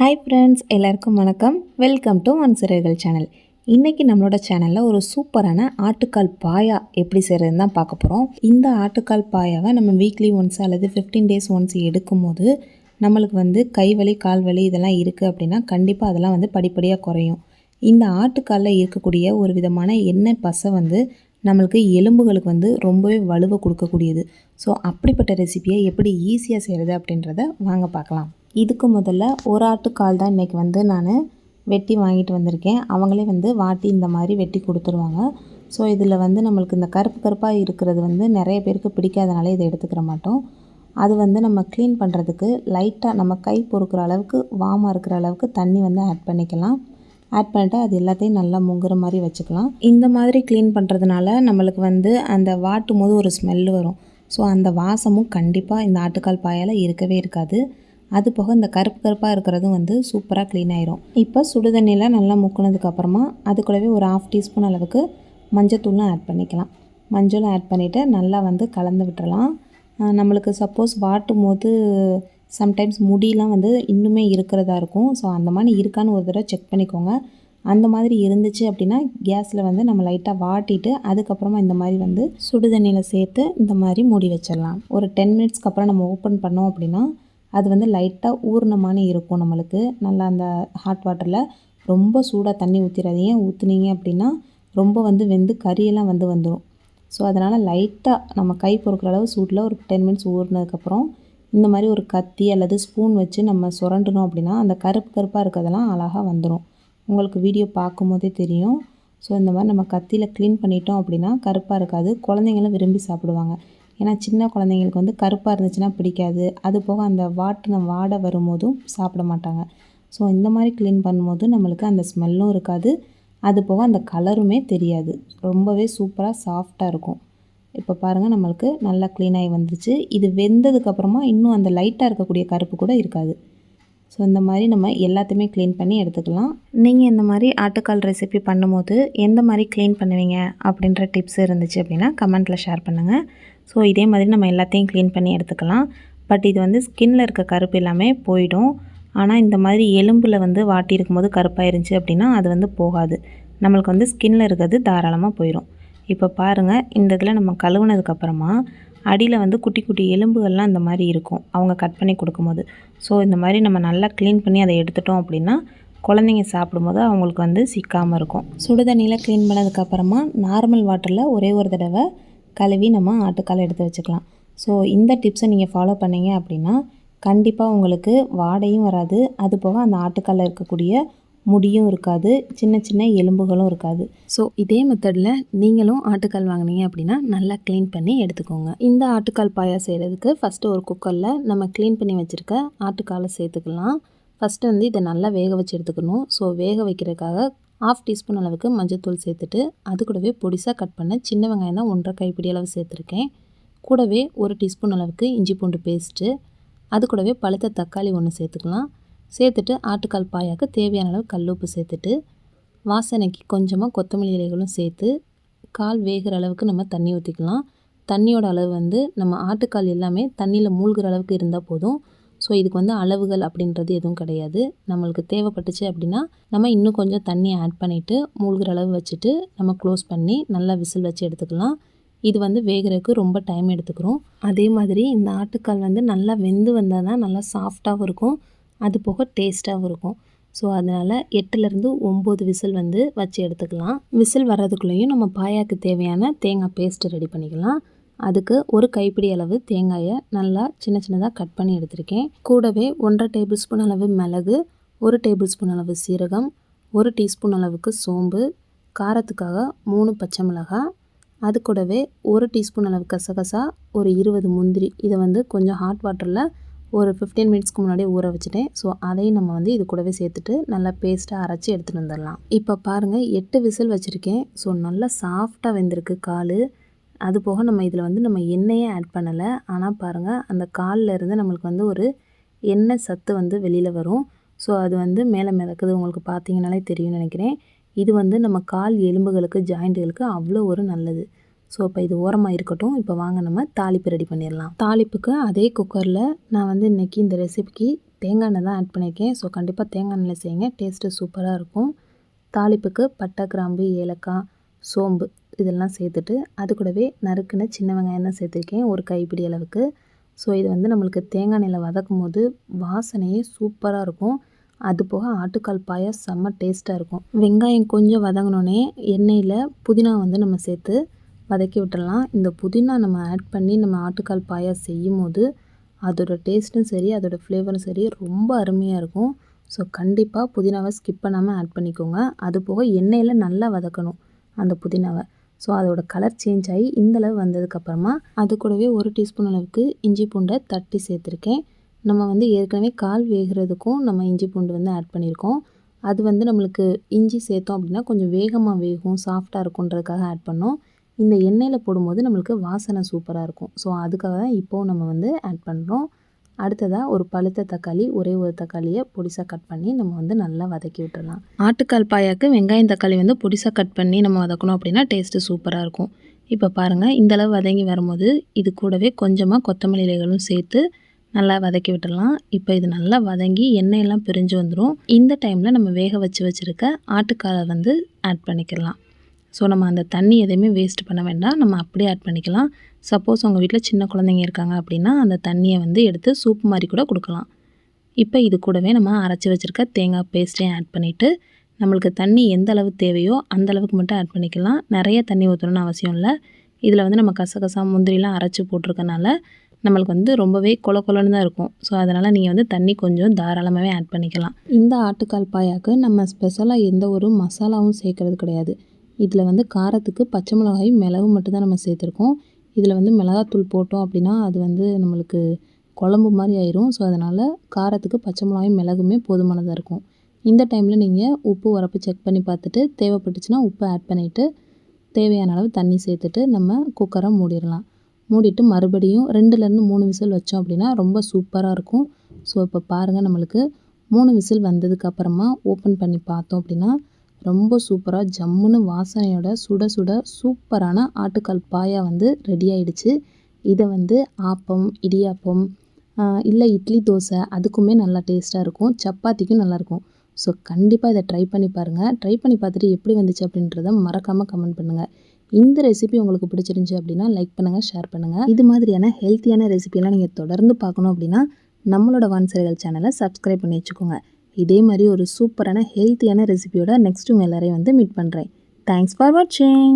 Hi friends எல்லாருக்கும் வணக்கம். Welcome to one சிறர்கள் சேனல் இன்றைக்கி நம்மளோட சேனலில் ஒரு சூப்பரான ஆட்டுக்கால் பாயா எப்படி செய்கிறதுன்னு தான் பார்க்க போகிறோம் இந்த ஆட்டுக்கால் பாயாவை நம்ம வீக்லி ஒன்ஸ் அல்லது ஃபிஃப்டீன் டேஸ் ஒன்ஸ் எடுக்கும்போது நம்மளுக்கு வந்து கை வலி கால் வலி இதெல்லாம் இருக்குது அப்படின்னா கண்டிப்பாக அதெல்லாம் வந்து படிப்படியாக குறையும். இந்த ஆட்டுக்காலில் இருக்கக்கூடிய ஒரு விதமான எண்ணெய் பசை வந்து நம்மளுக்கு எலும்புகளுக்கு வந்து ரொம்பவே வலுவை கொடுக்கக்கூடியது. ஸோ அப்படிப்பட்ட ரெசிபியை எப்படி ஈஸியாக செய்கிறது அப்படின்றத வாங்க பார்க்கலாம். இதுக்கு முதல்ல ஒரு ஆட்டுக்கால் தான் இன்றைக்கி வந்து நான் வெட்டி வாங்கிட்டு வந்திருக்கேன். அவங்களே வந்து வாட்டி இந்த மாதிரி வெட்டி கொடுத்துருவாங்க. ஸோ இதில் வந்து நம்மளுக்கு இந்த கருப்பு கருப்பாக இருக்கிறது வந்து நிறைய பேருக்கு பிடிக்காதனால இதை எடுத்துக்கிற மாட்டோம். அது வந்து நம்ம க்ளீன் பண்ணுறதுக்கு லைட்டாக நம்ம கை பொறுக்கிற அளவுக்கு வாமாக இருக்கிற அளவுக்கு தண்ணி வந்து ஆட் பண்ணிக்கலாம். ஆட் பண்ணிட்டு அது எல்லாத்தையும் நல்லா முங்குற மாதிரி வச்சுக்கலாம். இந்த மாதிரி க்ளீன் பண்ணுறதுனால நம்மளுக்கு வந்து அந்த வாட்டும் போது ஒரு ஸ்மெல் வரும். ஸோ அந்த வாசமும் கண்டிப்பாக இந்த ஆட்டுக்கால் பாயால் இருக்கவே இருக்காது. அது போக இந்த கருப்பு கருப்பாக இருக்கிறதும் வந்து சூப்பராக க்ளீன் ஆயிரும். இப்போ சுடுதண்ணியில் நல்லா முக்கினதுக்கப்புறமா அது கூடவே ஒரு ஆஃப் டீஸ்பூன் அளவுக்கு மஞ்சத்தூளும் ஆட் பண்ணிக்கலாம். மஞ்சளும் ஆட் பண்ணிவிட்டு நல்லா வந்து கலந்து விட்டுறலாம். நம்மளுக்கு சப்போஸ் வாட்டும் போது சம்டைம்ஸ் முடியெலாம் வந்து இன்னுமே இருக்கிறதா இருக்கும். ஸோ அந்த மாதிரி இருக்கான்னு ஒரு தடவை செக் பண்ணிக்கோங்க. அந்த மாதிரி இருந்துச்சு அப்படின்னா கேஸில் வந்து நம்ம லைட்டாக வாட்டிட்டு அதுக்கப்புறமா இந்த மாதிரி வந்து சுடுதண்ணியில் சேர்த்து இந்த மாதிரி மூடி வச்சிடலாம். ஒரு டென் மினிட்ஸ்க்கு அப்புறம் நம்ம ஓப்பன் பண்ணோம் அப்படின்னா அது வந்து லைட்டாக ஊர்ணமான இருக்கும் நம்மளுக்கு. நல்லா அந்த ஹாட் வாட்டரில் ரொம்ப சூடாக தண்ணி ஊற்றிடாதீங்க ஊற்றுனீங்க அப்படின்னா ரொம்ப வந்து வெந்து கறியெல்லாம் வந்து வந்துடும் ஸோ அதனால் லைட்டாக நம்ம கை பொறுக்கிற அளவு சூட்டில் ஒரு டென் மினிட்ஸ் ஊறினதுக்கப்புறம் இந்த மாதிரி ஒரு கத்தி அல்லது ஸ்பூன் வச்சு நம்ம சுரண்டணும் அப்படின்னா அந்த கருப்பு கருப்பாக இருக்கிறதெல்லாம் அழகாக வந்துடும் உங்களுக்கு வீடியோ பார்க்கும்போதே தெரியும். ஸோ இந்த மாதிரி நம்ம கத்தியில் க்ளீன் பண்ணிட்டோம் அப்படின்னா கருப்பாக இருக்காது. குழந்தைங்களும் விரும்பி சாப்பிடுவாங்க. ஏன்னா சின்ன குழந்தைங்களுக்கு வந்து கருப்பாக இருந்துச்சுன்னா பிடிக்காது. அது போக அந்த வாட்டின வாடை வரும்போதும் சாப்பிட மாட்டாங்க. ஸோ இந்த மாதிரி க்ளீன் பண்ணும்போது நம்மளுக்கு அந்த ஸ்மெல்லும் இருக்காது. அது போக அந்த கலருமே தெரியாது. ரொம்பவே சூப்பராக சாஃப்டாக இருக்கும். இப்போ பாருங்கள் நம்மளுக்கு நல்லா க்ளீனாகி வந்துச்சு இது வெந்ததுக்கப்புறமா இன்னும் அந்த லைட்டாக இருக்கக்கூடிய கருப்பு கூட இருக்காது. ஸோ இந்த மாதிரி நம்ம எல்லாத்தையுமே க்ளீன் பண்ணி எடுத்துக்கலாம். நீங்கள் இந்த மாதிரி ஆட்டுக்கால் ரெசிபி பண்ணும்போது எந்த மாதிரி க்ளீன் பண்ணுவீங்க அப்படின்ற டிப்ஸ் இருந்துச்சு அப்படின்னா கமெண்ட்டில் ஷேர் பண்ணுங்கள் ஸோ இதே மாதிரி நம்ம எல்லாத்தையும் க்ளீன் பண்ணி எடுத்துக்கலாம். பட் இது வந்து ஸ்கின்னில் இருக்க கருப்பு எல்லாமே போயிடும். ஆனால் இந்த மாதிரி எலும்பில் வந்து வாட்டி இருக்கும்போது கருப்பாயிருந்துச்சு அப்படின்னா அது வந்து போகாது. நம்மளுக்கு வந்து ஸ்கின்னில் இருக்கிறது தாராளமாக போயிடும் இப்போ பாருங்கள் இந்த இதில் நம்ம கழுவுனதுக்கப்புறமா அடியில் வந்து குட்டி குட்டி எலும்புகள்லாம் இந்த மாதிரி இருக்கும். அவங்க கட் பண்ணி கொடுக்கும்போது. ஸோ இந்த மாதிரி நம்ம நல்லா க்ளீன் பண்ணி அதை எடுத்துட்டோம் அப்படின்னா குழந்தைங்க சாப்பிடும்போது அவங்களுக்கு வந்து சிக்காமல் இருக்கும். சுடு தண்ணியில் க்ளீன் பண்ணதுக்கப்புறமா நார்மல் வாட்டரில் ஒரே ஒரு தடவை கழுவி நம்ம ஆட்டுக்கால் எடுத்து வச்சுக்கலாம். ஸோ இந்த டிப்ஸை நீங்கள் ஃபாலோ பண்ணீங்க அப்படின்னா கண்டிப்பாக உங்களுக்கு வாடையும் வராது. அது போக அந்த ஆட்டுக்காலில் இருக்கக்கூடிய முடியும் இருக்காது. சின்ன சின்ன எலும்புகளும் இருக்காது. ஸோ இதே மெத்தடில் நீங்களும் ஆட்டுக்கால் வாங்கினீங்க அப்படின்னா நல்லா க்ளீன் பண்ணி எடுத்துக்கோங்க. இந்த ஆட்டுக்கால் பாயா செய்கிறதுக்கு ஃபஸ்ட்டு ஒரு குக்கரில் நம்ம க்ளீன் பண்ணி வச்சுருக்க ஆட்டுக்காலை சேர்த்துக்கலாம். ஃபஸ்ட்டு வந்து இதை நல்லா வேக வச்சு எடுத்துக்கணும். ஸோ வேக வைக்கிறதுக்காக ஆஃப் டீஸ்பூன் அளவுக்கு மஞ்சத்தூள் சேர்த்துட்டு அது கூடவே பொடிசாக கட் பண்ண சின்ன வெங்காயம் தான் ஒன்றரை கைப்பிடி அளவு சேர்த்துருக்கேன். கூடவே ஒரு டீஸ்பூன் அளவுக்கு இஞ்சி பூண்டு பேஸ்ட்டு அது கூடவே பழுத்த தக்காளி ஒன்று சேர்த்துக்கலாம். சேர்த்துட்டு ஆட்டுக்கால் பாயாக்கு தேவையான அளவு கல் உப்பு சேர்த்துட்டு வாசனைக்கு கொஞ்சமாக கொத்தமல்லி இலைகளும் சேர்த்து கால் வேகிற அளவுக்கு நம்ம தண்ணி ஊற்றிக்கலாம் தண்ணியோட அளவு வந்து நம்ம ஆட்டுக்கால் எல்லாமே தண்ணியில் மூழ்கிற அளவுக்கு இருந்தால் போதும். ஸோ இதுக்கு வந்து அளவுகள் அப்படின்றது எதுவும் கிடையாது. நம்மளுக்கு தேவைப்பட்டுச்சு அப்படின்னா நம்ம இன்னும் கொஞ்சம் தண்ணி ஆட் பண்ணிவிட்டு மூழ்கிற அளவு வச்சுட்டு நம்ம க்ளோஸ் பண்ணி நல்லா விசில் வச்சு எடுத்துக்கலாம். இது வந்து வேகிறதுக்கு ரொம்ப டைம் எடுத்துக்கிறோம். அதே மாதிரி இந்த ஆட்டுக்கால் வந்து நல்லா வெந்து வந்தால் தான் நல்லா சாஃப்டாகவும் இருக்கும். அது போக டேஸ்ட்டாகவும் இருக்கும். ஸோ அதனால் எட்டுலேருந்து ஒம்பது விசில் வந்து வச்சு எடுத்துக்கலாம். விசில் வர்றதுக்குள்ளேயும் நம்ம பாயாக்கு தேவையான தேங்காய் பேஸ்ட்டு ரெடி பண்ணிக்கலாம். அதுக்கு ஒரு கைப்பிடி அளவு தேங்காயை நல்லா சின்ன சின்னதாக கட் பண்ணி எடுத்திருக்கேன். கூடவே ஒன்றரை டேபிள் ஸ்பூன் அளவு மிளகு ஒரு டேபிள் ஸ்பூன் அளவு சீரகம் ஒரு டீஸ்பூன் அளவுக்கு சோம்பு காரத்துக்காக மூணு பச்சை மிளகாய் அது கூடவே ஒரு டீஸ்பூன் அளவு கசகசா ஒரு இருபது முந்திரி. இதை வந்து கொஞ்சம் ஹாட் வாட்டரில் ஒரு ஃபிஃப்டீன் மினிட்ஸ்க்கு முன்னாடி ஊற வச்சுட்டேன். ஸோ அதையும் நம்ம வந்து இது கூடவே சேர்த்துட்டு நல்லா பேஸ்ட்டாக அரைச்சி எடுத்துகிட்டு வந்துடலாம். இப்போ பாருங்கள் எட்டு விசில் வச்சுருக்கேன். ஸோ நல்லா சாஃப்டாக வெந்திருக்கு கால். அது போக நம்ம இதில் வந்து நம்ம எண்ணெயே ஆட் பண்ணலை. ஆனால் பாருங்கள் அந்த காலில் இருந்து நம்மளுக்கு வந்து ஒரு எண்ணெய் சத்து வந்து வெளியில் வரும். ஸோ அது வந்து மேலே மிதக்குது. உங்களுக்கு பார்த்தீங்கனாலே தெரியும்னு நினைக்கிறேன். இது வந்து நம்ம கால் எலும்புகளுக்கு ஜாயிண்ட்டுகளுக்கு அவ்வளோ ஒரு நல்லது. ஸோ இப்போ இது ஓரமாக இருக்கட்டும். இப்போ வாங்க நம்ம தாளிப்பு ரெடி பண்ணிடலாம். தாளிப்புக்கு அதே குக்கரில் நான் வந்து இன்றைக்கி இந்த ரெசிபிக்கு தேங்காய் எண்ணெய் தான் ஆட் பண்ணியிருக்கேன். ஸோ கண்டிப்பாக தேங்காய் எண்ணெயில் செய்யுங்க. டேஸ்ட்டு சூப்பராக இருக்கும். தாளிப்புக்கு பட்டை கிராம்பு ஏலக்காய் சோம்பு. இதெல்லாம் சேர்த்துட்டு அது கூடவே நறுக்குன்னு சின்ன வெங்காயம் தான் சேர்த்துருக்கேன். ஒரு கைப்பிடி அளவுக்கு. ஸோ இது வந்து நம்மளுக்கு தேங்காய் நெல்லை வதக்கும் போது வாசனையே சூப்பராக இருக்கும். அது போக ஆட்டுக்கால் பாயா செம்ம டேஸ்ட்டாக இருக்கும். வெங்காயம் கொஞ்சம் வதங்கினோடனே எண்ணெயில் புதினா வந்து நம்ம சேர்த்து வதக்கி விட்டுடலாம். இந்த புதினா நம்ம ஆட் பண்ணி நம்ம ஆட்டுக்கால் பாயா செய்யும் போது அதோட டேஸ்ட்டும் சரி அதோட ஃப்ளேவரும் சரி ரொம்ப அருமையாக இருக்கும். ஸோ கண்டிப்பாக புதினாவை ஸ்கிப் பண்ணாமல் ஆட் பண்ணிக்கோங்க. அது போக எண்ணெயில் நல்லா வதக்கணும் அந்த புதினாவை. ஸோ அதோட கலர் சேஞ்ச் ஆகி இந்தளவு வந்ததுக்கப்புறமா அது கூடவே ஒரு டீஸ்பூன் அளவுக்கு இஞ்சி பூண்டை தட்டி சேர்த்துருக்கேன். நம்ம வந்து ஏற்கனவே கால் வேகிறதுக்கும் நம்ம இஞ்சி பூண்டு வந்து ஆட் பண்ணியிருக்கோம். அது வந்து நம்மளுக்கு இஞ்சி சேர்த்தோம் அப்படின்னா கொஞ்சம் வேகமாக வேகும் சாஃப்டாக இருக்குன்றதுக்காக ஆட் பண்ணோம். இந்த எண்ணெயில் போடும்போது நம்மளுக்கு வாசனை சூப்பராக இருக்கும். ஸோ அதுக்காக தான் இப்போது நம்ம வந்து ஆட் பண்ணுறோம் அடுத்ததாக ஒரு பழுத்த தக்காளி ஒரே ஒரு தக்காளியை பொடிசாக கட் பண்ணி நம்ம வந்து நல்லா வதக்கி விட்டுடலாம் ஆட்டுக்கால் பாயாக்கு வெங்காயம் தக்காளி வந்து பொடிசாக கட் பண்ணி நம்ம வதக்கணும் அப்படின்னா டேஸ்ட்டு சூப்பராக இருக்கும். இப்போ பாருங்கள் இந்தளவு வதங்கி வரும்போது இது கூடவே கொஞ்சமாக கொத்தமல்லி இலைகளும் சேர்த்து நல்லா வதக்கி விட்டுடலாம் இப்போ இது நல்லா வதங்கி எண்ணெயெல்லாம் பிரிஞ்சு வந்துடும் இந்த டைமில் நம்ம வேக வச்சு வச்சுருக்க ஆட்டுக்காலை வந்து ஆட் பண்ணிக்கலாம். ஸோ நம்ம அந்த தண்ணி எதையுமே வேஸ்ட் பண்ண வேண்டாம். நம்ம அப்படியே ஆட் பண்ணிக்கலாம். சப்போஸ் உங்கள் வீட்டில் சின்ன குழந்தைங்க இருக்காங்க அப்படின்னா அந்த தண்ணியை வந்து எடுத்து சூப் மாதிரி கூட கொடுக்கலாம். இப்போ இது கூடவே நம்ம அரைச்சி வச்சுருக்க தேங்காய் பேஸ்ட்டையும் ஆட் பண்ணிவிட்டு நம்மளுக்கு தண்ணி எந்த அளவு தேவையோ அந்த அளவுக்கு மட்டும் ஆட் பண்ணிக்கலாம். நிறைய தண்ணி ஊற்றணும்னு அவசியம் இல்லை. இதில் வந்து நம்ம கசகசா முந்திரிலாம் அரைச்சி போட்டிருக்கனால நம்மளுக்கு வந்து ரொம்பவே கொல கொலன்னு தான் இருக்கும். ஸோ அதனால் நீங்கள் வந்து தண்ணி கொஞ்சம் தாராளமாகவே ஆட் பண்ணிக்கலாம். இந்த ஆட்டுக்கால் பாயாக்கு நம்ம ஸ்பெஷலாக எந்த ஒரு மசாலாவும் சேர்க்கறது கிடையாது. இதில் வந்து காரத்துக்கு பச்சை மிளகாயும் மிளகு மட்டும்தான் நம்ம சேர்த்துருக்கோம். இதில் வந்து மிளகாத்தூள் போட்டோம் அப்படின்னா அது வந்து நம்மளுக்கு குழம்பு மாதிரி ஆயிரும். ஸோ அதனால் காரத்துக்கு பச்சை மிளகாயும் மிளகுமே போதுமானதாக இருக்கும். இந்த டைமில் நீங்கள் உப்பு உரப்பு செக் பண்ணி பார்த்துட்டு தேவைப்பட்டுச்சுன்னா உப்பு ஆட் பண்ணிவிட்டு தேவையான அளவு தண்ணி சேர்த்துட்டு நம்ம குக்கரை மூடிடலாம். மூடிட்டு மறுபடியும் ரெண்டுலேருந்து மூணு விசில் வச்சோம் அப்படின்னா ரொம்ப சூப்பராக இருக்கும். ஸோ இப்போ பாருங்கள் நம்மளுக்கு மூணு விசில் வந்ததுக்கப்புறமா ஓப்பன் பண்ணி பார்த்தோம் அப்படின்னா ரொம்ப சூப்பராக ஜம்முன்னு வாசனையோட சுட சுட சூப்பரான ஆட்டுக்கால் பாயா வந்து ரெடி ஆயிடுச்சு. இதை வந்து ஆப்பம் இடியாப்பம் இல்லை இட்லி தோசை அதுக்குமே நல்லா டேஸ்ட்டாக இருக்கும். சப்பாத்திக்கும் நல்லாயிருக்கும் ஸோ கண்டிப்பாக இதை ட்ரை பண்ணி பாருங்கள் ட்ரை பண்ணி பார்த்துட்டு எப்படி வந்துச்சு அப்படின்றத மறக்காமல் கமெண்ட் பண்ணுங்கள் இந்த ரெசிபி உங்களுக்கு பிடிச்சிருந்துச்சி அப்படின்னா லைக் பண்ணுங்கள் ஷேர் பண்ணுங்கள் இது மாதிரியான ஹெல்த்தியான ரெசிபியெல்லாம் நீங்கள் தொடர்ந்து பார்க்கணும் அப்படின்னா நம்மளோட வான்சரைகள் சேனலை சப்ஸ்கிரைப் பண்ணி வச்சுக்கோங்க. இதே மாதிரி ஒரு சூப்பரான ஹெல்த்தியான ரெசிபியோட நெக்ஸ்ட் உங்கள் எல்லோரையும் வந்து மீட் பண்ணுறேன் தேங்க்ஸ் ஃபார் வாட்சிங்